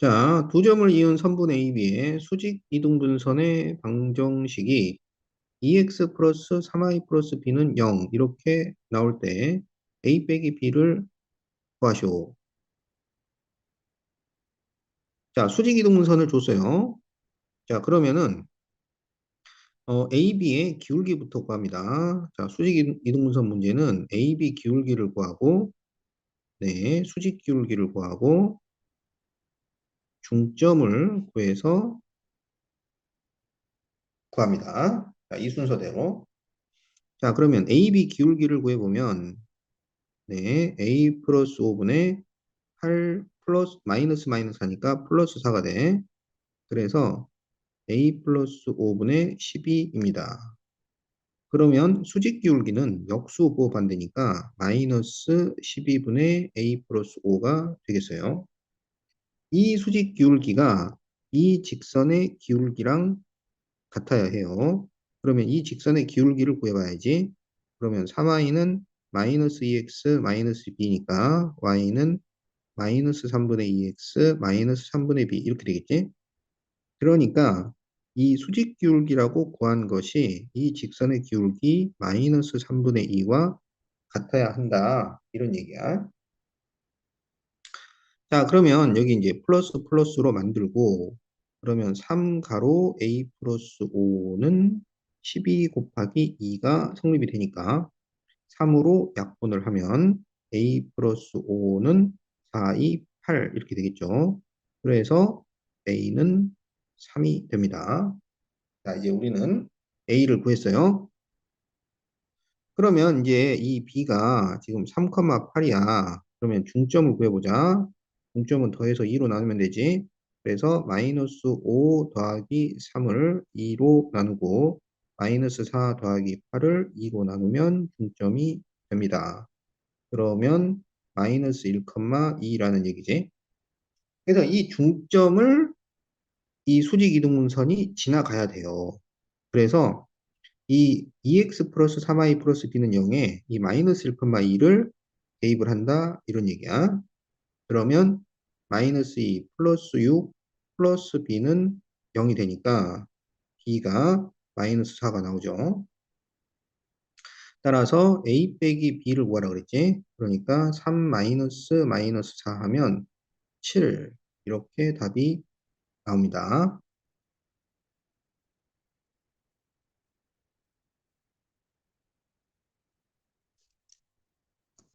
자, 두 점을 이은 선분 AB의 수직 이등분선의 방정식이 2x 플러스 3y 플러스 b는 0 이렇게 나올 때 a 빼기 b를 구하시오. 자, 수직 이등분선을 줬어요. 자, 그러면은 어, AB의 기울기부터 구합니다. 자, 수직 이등분선 문제는 AB 기울기를 구하고 네, 수직 기울기를 구하고 중점을 구해서 구합니다. 자, 이 순서대로. 자, 그러면 AB 기울기를 구해보면, 네, A 플러스 5분의 8 플러스 마이너스 마이너스 하니까 플러스 4가 돼. 그래서 A 플러스 5분의 12입니다. 그러면 수직 기울기는 역수 부호 반대니까 마이너스 12분의 A 플러스 5가 되겠어요. 이 수직 기울기가 이 직선의 기울기랑 같아야 해요. 그러면 이 직선의 기울기를 구해봐야지. 그러면 3y는 마이너스 2x 마이너스 b니까 y는 마이너스 3분의 2x 마이너스 3분의 b 이렇게 되겠지? 그러니까 이 수직 기울기라고 구한 것이 이 직선의 기울기 마이너스 3분의 2와 같아야 한다. 이런 얘기야. 자, 그러면 여기 이제 플러스 플러스로 만들고 그러면 3 가로 a 플러스 5는 12 곱하기 2가 성립이 되니까 3으로 약분을 하면 a 플러스 5는 4, 2, 8 이렇게 되겠죠. 그래서 a는 3이 됩니다. 자, 이제 우리는 a를 구했어요. 그러면 이제 이 b가 지금 3,8이야. 그러면 중점을 구해보자. 중점은 더해서 2로 나누면 되지. 그래서 마이너스 5 더하기 3을 2로 나누고 마이너스 4 더하기 8을 2로 나누면 중점이 됩니다. 그러면 마이너스 1,2라는 얘기지. 그래서 이 중점을 이 수직 이등분선이 지나가야 돼요. 그래서 이 2x 플러스 3y 플러스 b는 0에 이 마이너스 1,2를 대입을 한다 이런 얘기야. 그러면 마이너스 2 플러스 6 플러스 b는 0이 되니까 b가 마이너스 4가 나오죠. 따라서 a 빼기 b를 구하라 그랬지. 그러니까 3 마이너스 마이너스 4 하면 7 이렇게 답이 나옵니다.